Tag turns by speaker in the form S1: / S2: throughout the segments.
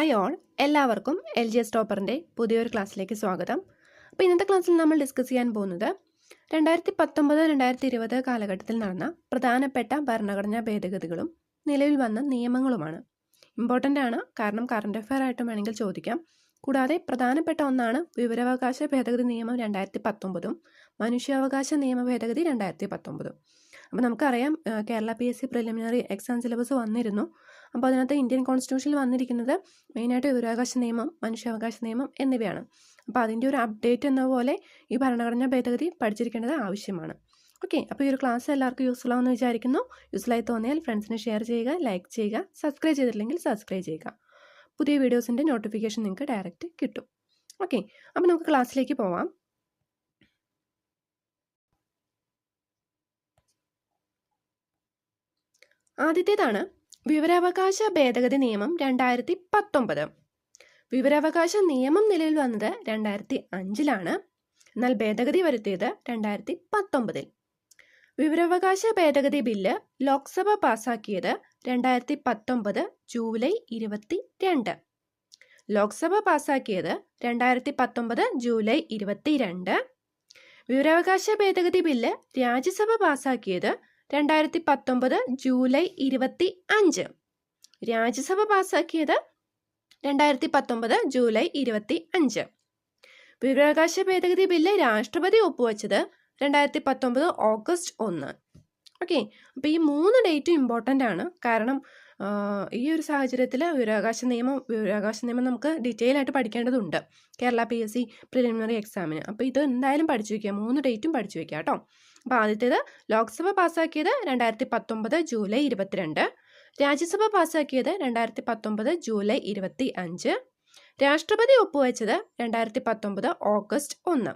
S1: Hi all എല്ലാവർക്കും L G S ടോപ്പറിന്റെ പുതിയൊരു ക്ലാസ്സിലേക്ക് സ്വാഗതം. അപ്പോൾ ഇന്നത്തെ ക്ലാസ്സിൽ നമ്മൾ ഡിസ്കസ് ചെയ്യാൻ പോകുന്നത് രണ്ടായിരത്തി പത്തൊമ്പത് രണ്ടായിരത്തി ഇരുപത് കാലഘട്ടത്തിൽ നടന്ന പ്രധാനപ്പെട്ട ഭരണഘടനാ ഭേദഗതികളും നിലവിൽ വന്ന നിയമങ്ങളുമാണ്. ഇമ്പോർട്ടന്റ് ആണ്. കാരണം കറണ്ട് അഫയർ ആയിട്ടും വേണമെങ്കിൽ ചോദിക്കാം. കൂടാതെ പ്രധാനപ്പെട്ട ഒന്നാണ് വിവരാവകാശ ഭേദഗതി നിയമം രണ്ടായിരത്തി പത്തൊമ്പതും മനുഷ്യാവകാശ നിയമ ഭേദഗതി രണ്ടായിരത്തി പത്തൊമ്പതും അപ്പോൾ നമുക്കറിയാം Kerala P S C preliminary exam syllabus വന്നിരുന്നു. അപ്പോൾ അതിനകത്ത് ഇന്ത്യൻ കോൺസ്റ്റിറ്റ്യൂഷനിൽ വന്നിരിക്കുന്നത് മെയിനായിട്ട് വിവരാവകാശ നിയമം മനുഷ്യാവകാശ നിയമം എന്നിവയാണ്. അപ്പോൾ അതിന്റെ ഒരു അപ്ഡേറ്റ് എന്ന പോലെ ഈ ഭരണഘടനാ ഭേദഗതി പഠിച്ചിരിക്കേണ്ടത് ആവശ്യമാണ്. ഓക്കെ അപ്പോൾ ഈ ഒരു ക്ലാസ് എല്ലാവർക്കും യൂസ്ഫുൾ ആവുമെന്ന് വിചാരിക്കുന്നു. യൂസ്ഫുള്ളായി തോന്നിയാൽ ഫ്രണ്ട്സിന് ഷെയർ ചെയ്യുക ലൈക്ക് ചെയ്യുക സബ്സ്ക്രൈബ് ചെയ്തിട്ടില്ലെങ്കിൽ സബ്സ്ക്രൈബ് ചെയ്യുക. പുതിയ വീഡിയോസിന്റെ നോട്ടിഫിക്കേഷൻ നിങ്ങൾക്ക് ഡയറക്റ്റ് കിട്ടും. ഓക്കെ അപ്പോൾ നമുക്ക് ക്ലാസ്സിലേക്ക് പോവാം. ആദ്യത്തേതാണ് വിവരാവകാശ ഭേദഗതി നിയമം രണ്ടായിരത്തി പത്തൊമ്പത് വിവരാവകാശ നിയമം നിലവിൽ വന്നത് രണ്ടായിരത്തി അഞ്ചിലാണ് എന്നാൽ ഭേദഗതി വരുത്തിയത് രണ്ടായിരത്തി പത്തൊമ്പതിൽ വിവരാവകാശ ഭേദഗതി ബില്ല് ലോക്സഭ പാസാക്കിയത് രണ്ടായിരത്തി പത്തൊമ്പത് ജൂലൈ ഇരുപത്തി രണ്ട് ലോക്സഭ പാസാക്കിയത് രണ്ടായിരത്തി പത്തൊമ്പത് ജൂലൈ ഇരുപത്തി രണ്ട് വിവരാവകാശ ഭേദഗതി ബില്ല് രാജ്യസഭ പാസാക്കിയത് രണ്ടായിരത്തി പത്തൊമ്പത് ജൂലൈ ഇരുപത്തി അഞ്ച്. രാജ്യസഭ പാസാക്കിയത് രണ്ടായിരത്തി പത്തൊമ്പത് ജൂലൈ ഇരുപത്തി അഞ്ച്. വിവരാവകാശ ഭേദഗതി ബില്ല് രാഷ്ട്രപതി ഒപ്പുവെച്ചത് രണ്ടായിരത്തി പത്തൊമ്പത് ഓഗസ്റ്റ് ഒന്ന്. ഓക്കെ അപ്പോൾ ഈ മൂന്ന് ഡേറ്റും ഇമ്പോർട്ടന്റ് ആണ്. കാരണം ഈ ഒരു സാഹചര്യത്തിൽ വിവരാവകാശ നിയമം വിവരാവകാശ നിയമം നമുക്ക് ഡീറ്റെയിൽ ആയിട്ട് പഠിക്കേണ്ടതുണ്ട്. Kerala P S C preliminary എക്സാമിന് അപ്പോൾ ഇത് എന്തായാലും പഠിച്ചു വയ്ക്കുക മൂന്ന് ഡേറ്റും പഠിച്ചു വയ്ക്കുക കേട്ടോ. അപ്പോൾ ആദ്യത്തേത് ലോക്സഭ പാസ്സാക്കിയത് രണ്ടായിരത്തി പത്തൊമ്പത് ജൂലൈ ഇരുപത്തിരണ്ട്. രാജ്യസഭ പാസ്സാക്കിയത് രണ്ടായിരത്തി പത്തൊമ്പത് ജൂലൈ ഇരുപത്തി അഞ്ച് രാഷ്ട്രപതി ഒപ്പുവെച്ചത് രണ്ടായിരത്തി പത്തൊമ്പത് ഓഗസ്റ്റ് ഒന്ന്.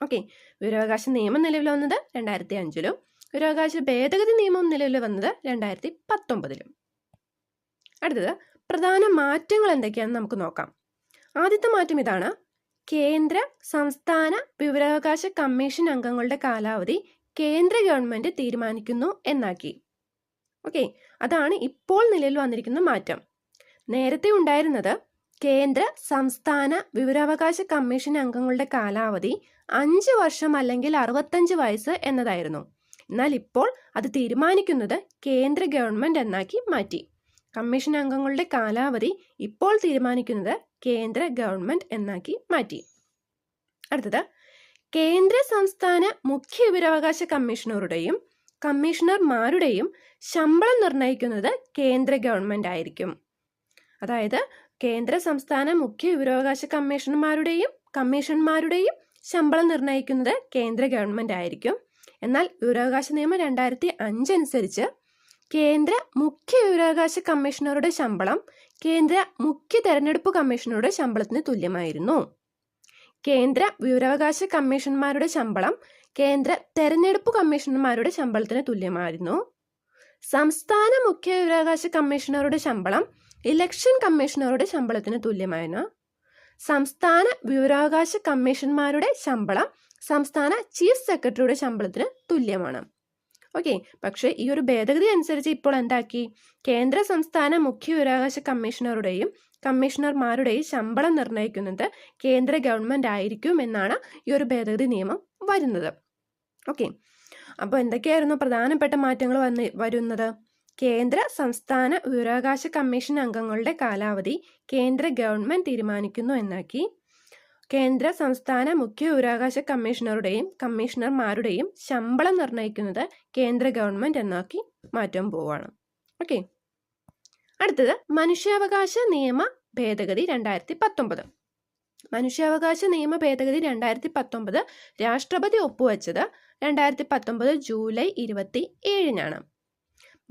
S1: ഓക്കെ വിവരാവകാശ നിയമം നിലവിൽ വന്നത് രണ്ടായിരത്തി അഞ്ചിലും വിവരാവകാശ ഭേദഗതി നിയമം നിലവിൽ വന്നത് രണ്ടായിരത്തി പത്തൊമ്പതിലും അടുത്തത് പ്രധാന മാറ്റങ്ങൾ എന്തൊക്കെയാണെന്ന് നമുക്ക് നോക്കാം. ആദ്യത്തെ മാറ്റം ഇതാണ് കേന്ദ്ര സംസ്ഥാന വിവരാവകാശ കമ്മീഷൻ അംഗങ്ങളുടെ കാലാവധി കേന്ദ്ര ഗവൺമെന്റ് തീരുമാനിക്കുന്നു എന്നാക്കി. ഓക്കെ അതാണ് ഇപ്പോൾ നിലയിൽ വന്നിരിക്കുന്ന മാറ്റം. നേരത്തെ ഉണ്ടായിരുന്നത് കേന്ദ്ര സംസ്ഥാന വിവരാവകാശ കമ്മീഷൻ അംഗങ്ങളുടെ കാലാവധി അഞ്ച് വർഷം അല്ലെങ്കിൽ അറുപത്തഞ്ച് വയസ്സ് എന്നതായിരുന്നു. എന്നാൽ ഇപ്പോൾ അത് തീരുമാനിക്കുന്നത് കേന്ദ്ര ഗവൺമെന്റ് എന്നാക്കി മാറ്റി. കമ്മീഷൻ അംഗങ്ങളുടെ കാലാവധി ഇപ്പോൾ തീരുമാനിക്കുന്നത് കേന്ദ്ര ഗവൺമെന്റ് എന്നാക്കി മാറ്റി. അടുത്തത് കേന്ദ്ര സംസ്ഥാന മുഖ്യ വിവരാവകാശ കമ്മീഷണറുടെയും കമ്മീഷണർമാരുടെയും ശമ്പളം നിർണയിക്കുന്നത് കേന്ദ്ര ഗവൺമെന്റ് ആയിരിക്കും. അതായത് കേന്ദ്ര സംസ്ഥാന മുഖ്യ വിവരാവകാശ കമ്മീഷണർമാരുടെയും കമ്മീഷണർമാരുടെയും ശമ്പളം നിർണയിക്കുന്നത് കേന്ദ്ര ഗവൺമെന്റ് ആയിരിക്കും. എന്നാൽ വിവരാവകാശ നിയമം രണ്ടായിരത്തി അഞ്ച് അനുസരിച്ച് കേന്ദ്ര മുഖ്യ വിവരാവകാശ കമ്മീഷണറുടെ ശമ്പളം കേന്ദ്ര മുഖ്യ തെരഞ്ഞെടുപ്പ് കമ്മീഷനോട് ശമ്പളത്തിന് തുല്യമായിരുന്നു. കേന്ദ്ര വിവരാവകാശ കമ്മീഷന്മാരുടെ ശമ്പളം കേന്ദ്ര തെരഞ്ഞെടുപ്പ് കമ്മീഷണർമാരുടെ ശമ്പളത്തിന് തുല്യമായിരുന്നു. സംസ്ഥാന മുഖ്യ വിവരാവകാശ കമ്മീഷണറുടെ ശമ്പളം ഇലക്ഷൻ കമ്മീഷണറുടെ ശമ്പളത്തിന് തുല്യമായിരുന്നു. സംസ്ഥാന വിവരാവകാശ കമ്മീഷന്മാരുടെ ശമ്പളം സംസ്ഥാന ചീഫ് സെക്രട്ടറിയുടെ ശമ്പളത്തിന് തുല്യമാണ്. ഓക്കെ പക്ഷേ ഈ ഒരു ഭേദഗതി അനുസരിച്ച് ഇപ്പോൾ എന്താക്കി? കേന്ദ്ര സംസ്ഥാന മുഖ്യ വിവരാവകാശ കമ്മീഷണറുടെയും കമ്മീഷണർമാരുടെയും ശമ്പളം നിർണയിക്കുന്നത് കേന്ദ്ര ഗവൺമെന്റ് ആയിരിക്കും എന്നാണ് ഈ ഒരു ഭേദഗതി നിയമം വരുന്നത്. ഓക്കെ അപ്പോൾ എന്തൊക്കെയായിരുന്നു പ്രധാനപ്പെട്ട മാറ്റങ്ങൾ വന്ന് വരുന്നത്? കേന്ദ്ര സംസ്ഥാന വിവരാവകാശ കമ്മീഷൻ അംഗങ്ങളുടെ കാലാവധി കേന്ദ്ര ഗവൺമെന്റ് തീരുമാനിക്കുന്നു എന്നാക്കി. കേന്ദ്ര സംസ്ഥാന മുഖ്യ ബഹിരാകാശ കമ്മീഷണറുടെയും കമ്മീഷണർമാരുടെയും ശമ്പളം നിർണയിക്കുന്നത് കേന്ദ്ര ഗവൺമെന്റ് എന്നാക്കി മാറ്റാൻ പോവാണ്. ഓക്കെ. അടുത്തത് മനുഷ്യാവകാശ നിയമ ഭേദഗതി രണ്ടായിരത്തി പത്തൊമ്പത് മനുഷ്യാവകാശ നിയമ ഭേദഗതി രണ്ടായിരത്തി പത്തൊമ്പത് രാഷ്ട്രപതി ഒപ്പുവെച്ചത് രണ്ടായിരത്തി പത്തൊമ്പത് ജൂലൈ ഇരുപത്തി ഏഴിനാണ്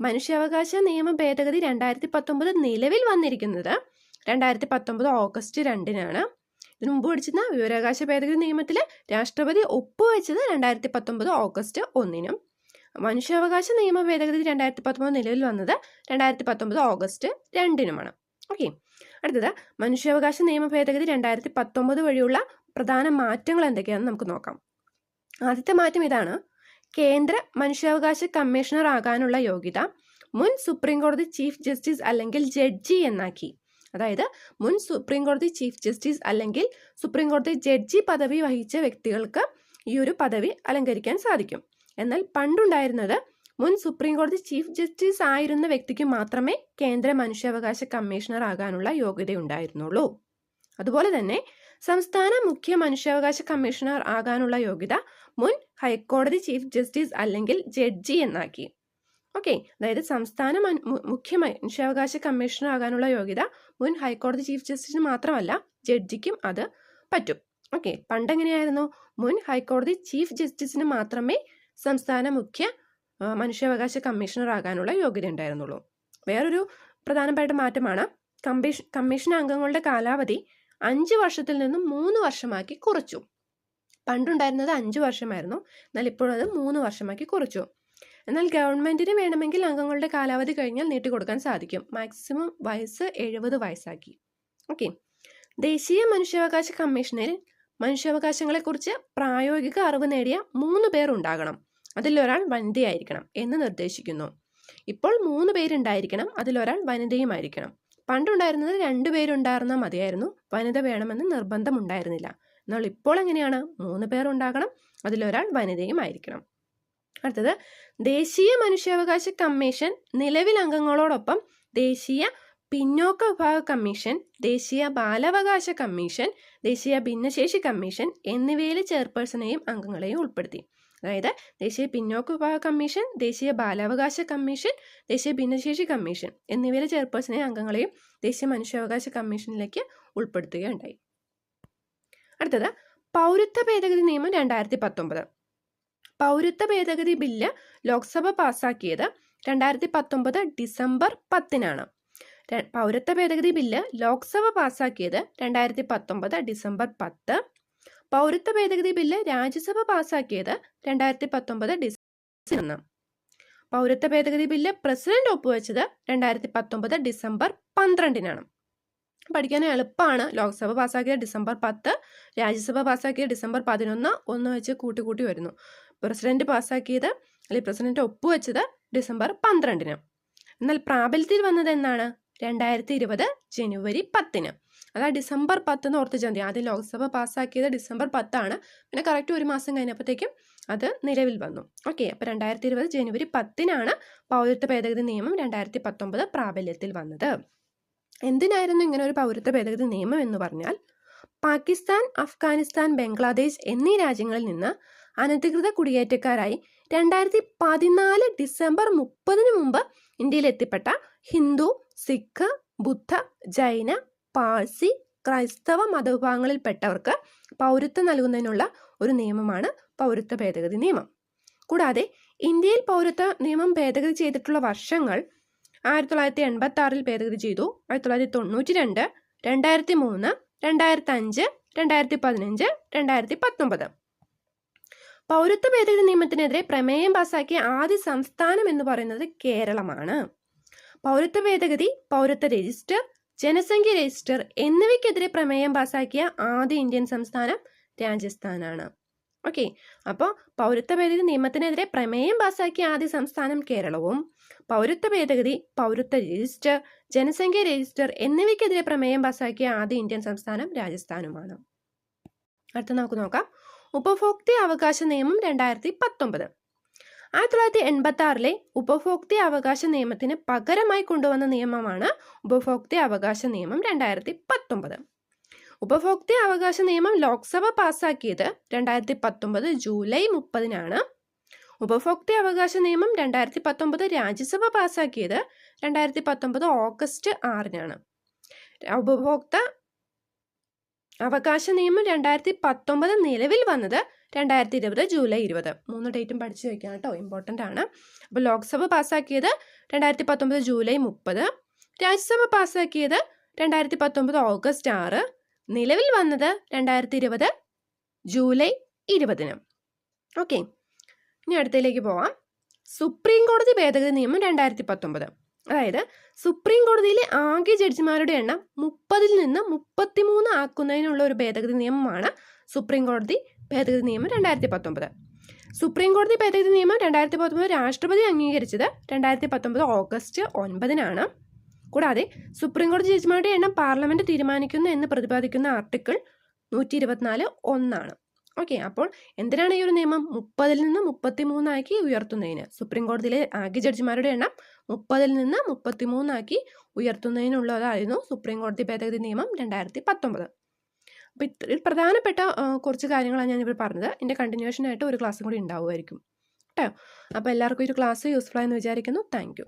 S1: മനുഷ്യാവകാശ നിയമ ഭേദഗതി രണ്ടായിരത്തി പത്തൊമ്പത് നിലവിൽ വന്നിരിക്കുന്നത് രണ്ടായിരത്തി പത്തൊമ്പത് ഓഗസ്റ്റ് രണ്ടിനാണ്. ഇതിനു മുമ്പ് പഠിച്ചിരുന്ന വിവരാവകാശ ഭേദഗതി നിയമത്തിൽ രാഷ്ട്രപതി ഒപ്പുവെച്ചത് രണ്ടായിരത്തി പത്തൊമ്പത് ഓഗസ്റ്റ് ഒന്നിനും. മനുഷ്യാവകാശ നിയമ ഭേദഗതി രണ്ടായിരത്തി പത്തൊമ്പത് നിലവിൽ വന്നത് രണ്ടായിരത്തി പത്തൊമ്പത് ഓഗസ്റ്റ് രണ്ടിനുമാണ്. ഓക്കെ. അടുത്തത്. മനുഷ്യാവകാശ നിയമ ഭേദഗതി രണ്ടായിരത്തി പത്തൊമ്പത് വഴിയുള്ള പ്രധാന മാറ്റങ്ങൾ എന്തൊക്കെയാണെന്ന് നമുക്ക് നോക്കാം. ആദ്യത്തെ മാറ്റം ഇതാണ്. കേന്ദ്ര മനുഷ്യാവകാശ കമ്മീഷണർ ആകാനുള്ള യോഗ്യത മുൻ സുപ്രീം കോടതി ചീഫ് ജസ്റ്റിസ് അല്ലെങ്കിൽ ജഡ്ജി എന്നാക്കി. അതായത് മുൻ സുപ്രീം കോടതി ചീഫ് ജസ്റ്റിസ് അല്ലെങ്കിൽ സുപ്രീം കോടതി ജഡ്ജി പദവി വഹിച്ച വ്യക്തികൾക്ക് ഈ ഒരു പദവി അലങ്കരിക്കാൻ സാധിക്കും. എന്നാൽ പണ്ടുണ്ടായിരുന്നത് മുൻ സുപ്രീം കോടതി ചീഫ് ജസ്റ്റിസ് ആയിരുന്ന വ്യക്തിക്ക് മാത്രമേ കേന്ദ്ര മനുഷ്യാവകാശ കമ്മീഷണർ ആകാനുള്ള യോഗ്യതയുണ്ടായിരുന്നുള്ളൂ അതുപോലെ തന്നെ സംസ്ഥാന മുഖ്യ മനുഷ്യാവകാശ കമ്മീഷണർ ആകാനുള്ള യോഗ്യത മുൻ ഹൈക്കോടതി ചീഫ് ജസ്റ്റിസ് അല്ലെങ്കിൽ ജഡ്ജി എന്നാക്കി. ഓക്കെ. അതായത് സംസ്ഥാന മുഖ്യ മനുഷ്യാവകാശ കമ്മീഷണർ ആകാനുള്ള യോഗ്യത മുൻ ഹൈക്കോടതി ചീഫ് ജസ്റ്റിസിന് മാത്രമല്ല ജഡ്ജിക്കും അത് പറ്റും. ഓക്കെ. പണ്ടെങ്ങനെയായിരുന്നു? മുൻ ഹൈക്കോടതി ചീഫ് ജസ്റ്റിസിന് മാത്രമേ സംസ്ഥാന മുഖ്യ മനുഷ്യാവകാശ കമ്മീഷണർ ആകാനുള്ള യോഗ്യത ഉണ്ടായിരുന്നുള്ളൂ. വേറൊരു പ്രധാനപ്പെട്ട മാറ്റമാണ്. കമ്മീഷൻ കമ്മീഷൻ അംഗങ്ങളുടെ കാലാവധി അഞ്ച് വർഷത്തിൽ നിന്നും മൂന്ന് വർഷമാക്കി കുറച്ചു. പണ്ടുണ്ടായിരുന്നത് അഞ്ച് വർഷമായിരുന്നു. എന്നാൽ ഇപ്പോഴത് മൂന്ന് വർഷമാക്കി കുറച്ചു. എന്നാൽ ഗവൺമെന്റിന് വേണമെങ്കിൽ അംഗങ്ങളുടെ കാലാവധി കഴിഞ്ഞാൽ നീട്ടിക്കൊടുക്കാൻ സാധിക്കും. മാക്സിമം വയസ്സ് എഴുപത് വയസ്സാക്കി. ഓക്കെ ദേശീയ മനുഷ്യാവകാശ കമ്മീഷനിൽ മനുഷ്യാവകാശങ്ങളെക്കുറിച്ച് പ്രായോഗിക അറിവ് നേടിയ മൂന്ന് പേർ ഉണ്ടാകണം. അതിലൊരാൾ വനിതയായിരിക്കണം എന്ന് നിർദ്ദേശിക്കുന്നു. ഇപ്പോൾ മൂന്ന് പേരുണ്ടായിരിക്കണം അതിലൊരാൾ വനിതയുമായിരിക്കണം. പണ്ടുണ്ടായിരുന്നത് രണ്ടു പേരുണ്ടായിരുന്നാൽ മതിയായിരുന്നു. വനിത വേണമെന്ന് നിർബന്ധമുണ്ടായിരുന്നില്ല. എന്നാൽ ഇപ്പോൾ എങ്ങനെയാണ്? മൂന്ന് പേർ ഉണ്ടാകണം അതിലൊരാൾ വനിതയും ആയിരിക്കണം അടുത്തത് ദേശീയ മനുഷ്യാവകാശ കമ്മീഷൻ നിലവിൽ അംഗങ്ങളോടൊപ്പം ദേശീയ പിന്നോക്ക വിഭാഗ കമ്മീഷൻ ദേശീയ ബാലാവകാശ കമ്മീഷൻ ദേശീയ ഭിന്നശേഷി കമ്മീഷൻ എന്നിവയിലെ ചെയർപേഴ്സണെയും അംഗങ്ങളെയും ഉൾപ്പെടുത്തി. അതായത് ദേശീയ പിന്നോക്ക വിഭാഗ കമ്മീഷൻ ദേശീയ ബാലാവകാശ കമ്മീഷൻ ദേശീയ ഭിന്നശേഷി കമ്മീഷൻ എന്നിവയിലെ ചെയർപേഴ്സണെയും അംഗങ്ങളെയും ദേശീയ മനുഷ്യാവകാശ കമ്മീഷനിലേക്ക് ഉൾപ്പെടുത്തുകയുണ്ടായി. അടുത്തത് പൗരത്വ ഭേദഗതി നിയമം രണ്ടായിരത്തി പത്തൊമ്പത്. പൗരത്വ ഭേദഗതി ബില്ല് ലോക്സഭ പാസാക്കിയത് രണ്ടായിരത്തി പത്തൊമ്പത് ഡിസംബർ പത്തിനാണ്. പൗരത്വ ഭേദഗതി ബില്ല് ലോക്സഭ പാസാക്കിയത് രണ്ടായിരത്തി പത്തൊമ്പത് ഡിസംബർ പത്ത്. പൗരത്വ ഭേദഗതി ബില്ല് രാജ്യസഭ പാസാക്കിയത് രണ്ടായിരത്തി പത്തൊമ്പത് ഡിസംബർ ഒന്ന് പൗരത്വ ഭേദഗതി ബില്ല് പ്രസിഡന്റ് ഒപ്പുവെച്ചത് രണ്ടായിരത്തി പത്തൊമ്പത് ഡിസംബർ പന്ത്രണ്ടിനാണ്. പഠിക്കാൻ എളുപ്പമാണ് ലോക്സഭ പാസ്സാക്കിയ ഡിസംബർ പത്ത് രാജ്യസഭ പാസ്സാക്കിയ ഡിസംബർ പതിനൊന്ന് ഒന്ന് വെച്ച് കൂട്ടി കൂട്ടി വരുന്നു. പ്രസിഡന്റ് പാസ്സാക്കിയത് അല്ലെങ്കിൽ പ്രസിഡന്റ് ഒപ്പുവെച്ചത് ഡിസംബർ പന്ത്രണ്ടിന്. എന്നാൽ പ്രാബല്യത്തിൽ വന്നത് എന്നാണ്? രണ്ടായിരത്തി ഇരുപത് ജനുവരി പത്തിന്. അതാ ഡിസംബർ പത്ത് ഓർത്ത് മതി. ആദ്യം ലോക്സഭ പാസ്സാക്കിയത് ഡിസംബർ പത്താണ്. പിന്നെ കറക്റ്റ് ഒരു മാസം കഴിഞ്ഞപ്പോഴത്തേക്കും അത് നിലവിൽ വന്നു. ഓക്കെ അപ്പോൾ രണ്ടായിരത്തി ഇരുപത് ജനുവരി പത്തിനാണ് പൗരത്വ ഭേദഗതി നിയമം രണ്ടായിരത്തി പത്തൊമ്പത് പ്രാബല്യത്തിൽ വന്നത്. എന്തിനായിരുന്നു ഇങ്ങനെ ഒരു പൗരത്വ ഭേദഗതി നിയമം എന്ന് പറഞ്ഞാൽ പാകിസ്ഥാൻ അഫ്ഗാനിസ്ഥാൻ ബംഗ്ലാദേശ് എന്നീ രാജ്യങ്ങളിൽ നിന്ന് അനധികൃത കുടിയേറ്റക്കാരായി രണ്ടായിരത്തി പതിനാല് ഡിസംബർ മുപ്പതിന് മുമ്പ് ഇന്ത്യയിൽ എത്തിപ്പെട്ട ഹിന്ദു സിഖ് ബുദ്ധ ജൈന പാഴ്സി ക്രൈസ്തവ മതവിഭാഗങ്ങളിൽപ്പെട്ടവർക്ക് പൗരത്വം നൽകുന്നതിനുള്ള ഒരു നിയമമാണ് പൗരത്വ ഭേദഗതി നിയമം. കൂടാതെ ഇന്ത്യയിൽ പൗരത്വ നിയമം ഭേദഗതി ചെയ്തിട്ടുള്ള വർഷങ്ങൾ ആയിരത്തി തൊള്ളായിരത്തി എൺപത്തി ആറിൽ ഭേദഗതി ചെയ്തു ആയിരത്തി തൊള്ളായിരത്തി തൊണ്ണൂറ്റി രണ്ട് രണ്ടായിരത്തി മൂന്ന് രണ്ടായിരത്തി അഞ്ച് രണ്ടായിരത്തി പതിനഞ്ച് രണ്ടായിരത്തി പത്തൊമ്പത് പൗരത്വ ഭേദഗതി നിയമത്തിനെതിരെ പ്രമേയം പാസാക്കിയ ആദ്യ സംസ്ഥാനം എന്ന് പറയുന്നത് കേരളമാണ്. പൗരത്വ ഭേദഗതി പൗരത്വ രജിസ്റ്റർ ജനസംഖ്യ രജിസ്റ്റർ എന്നിവയ്ക്കെതിരെ പ്രമേയം പാസാക്കിയ ആദ്യ ഇന്ത്യൻ സംസ്ഥാനം രാജസ്ഥാനാണ്. ഓക്കെ അപ്പോൾ പൗരത്വ ഭേദഗതി നിയമത്തിനെതിരെ പ്രമേയം പാസാക്കിയ ആദ്യ സംസ്ഥാനം കേരളവും. പൗരത്വ ഭേദഗതി പൗരത്വ രജിസ്റ്റർ ജനസംഖ്യ രജിസ്റ്റർ എന്നിവയ്ക്കെതിരെ പ്രമേയം പാസാക്കിയ ആദ്യ ഇന്ത്യൻ സംസ്ഥാനം രാജസ്ഥാനുമാണ്. അടുത്ത നമുക്ക് നോക്കാം. ഉപഭോക്തൃ അവകാശ നിയമം രണ്ടായിരത്തി പത്തൊമ്പത് ആയിരത്തി തൊള്ളായിരത്തി എൺപത്തി ആറിലെ ഉപഭോക്തൃ അവകാശ നിയമത്തിന് പകരമായി കൊണ്ടുവന്ന നിയമമാണ് ഉപഭോക്തൃ അവകാശ നിയമം രണ്ടായിരത്തി പത്തൊമ്പത് ഉപഭോക്തൃ അവകാശ നിയമം ലോക്സഭ പാസാക്കിയത് രണ്ടായിരത്തി പത്തൊമ്പത് ജൂലൈ മുപ്പതിനാണ്. ഉപഭോക്തൃ അവകാശ നിയമം രണ്ടായിരത്തി പത്തൊമ്പത് രാജ്യസഭ പാസാക്കിയത് രണ്ടായിരത്തി പത്തൊമ്പത് ഓഗസ്റ്റ് ആറിനാണ്. ഉപഭോക്ത അവകാശ നിയമം രണ്ടായിരത്തി പത്തൊമ്പത് നിലവിൽ വന്നത് രണ്ടായിരത്തി ഇരുപത് ജൂലൈ ഇരുപത്. മൂന്ന് ഡേറ്റും പഠിച്ചു വയ്ക്കാം കേട്ടോ ഇമ്പോർട്ടന്റ് ആണ്. അപ്പോൾ ലോക്സഭ പാസ്സാക്കിയത് രണ്ടായിരത്തി പത്തൊമ്പത് ജൂലൈ മുപ്പത്. രാജ്യസഭ പാസ്സാക്കിയത് രണ്ടായിരത്തി പത്തൊമ്പത് ഓഗസ്റ്റ് ആറ്. നിലവിൽ വന്നത് രണ്ടായിരത്തി ഇരുപത് ജൂലൈ ഇരുപതിന്. ഓക്കെ. ഇനി അടുത്തതിലേക്ക് പോവാം. സുപ്രീം കോടതി ഭേദഗതി നിയമം രണ്ടായിരത്തി പത്തൊമ്പത് അതായത് സുപ്രീം കോടതിയിലെ ആകെ ജഡ്ജിമാരുടെ എണ്ണം മുപ്പതിൽ നിന്ന് മുപ്പത്തിമൂന്ന് ആക്കുന്നതിനുള്ള ഒരു ഭേദഗതി നിയമമാണ് സുപ്രീം കോടതി ഭേദഗതി നിയമം രണ്ടായിരത്തി പത്തൊമ്പത് സുപ്രീം കോടതി ഭേദഗതി നിയമം രണ്ടായിരത്തി പത്തൊമ്പത് രാഷ്ട്രപതി അംഗീകരിച്ചത് രണ്ടായിരത്തി പത്തൊമ്പത് ഓഗസ്റ്റ് ഒൻപതിനാണ്. കൂടാതെ സുപ്രീം കോടതി ജഡ്ജിമാരുടെ എണ്ണം പാർലമെന്റ് തീരുമാനിക്കുന്നു എന്ന് പ്രതിപാദിക്കുന്ന ആർട്ടിക്കിൾ നൂറ്റി ഇരുപത്തിനാല് ഒന്നാണ്. ഓക്കെ അപ്പോൾ എന്തിനാണ് ഈ ഒരു നിയമം മുപ്പതിൽ നിന്ന് മുപ്പത്തി മൂന്നാക്കി ഉയർത്തുന്നതിന്? സുപ്രീം കോടതിയിലെ ആകെ ജഡ്ജിമാരുടെ എണ്ണം മുപ്പതിൽ നിന്ന് മുപ്പത്തി മൂന്നാക്കി ഉയർത്തുന്നതിനുള്ളതായിരുന്നു സുപ്രീം കോടതി ഭേദഗതി നിയമം രണ്ടായിരത്തി പത്തൊമ്പത് അപ്പോൾ ഇത്ര പ്രധാനപ്പെട്ട കുറച്ച് കാര്യങ്ങളാണ് ഞാനിവിടെ പറഞ്ഞത്. എന്റെ കണ്ടിന്യൂഷൻ ആയിട്ട് ഒരു ക്ലാസ്സും കൂടി ഉണ്ടാവുമായിരിക്കും. കേട്ടോ? അപ്പോൾ എല്ലാവർക്കും ഒരു ക്ലാസ് യൂസ്ഫുൾ ആയെന്ന് വിചാരിക്കുന്നു. താങ്ക്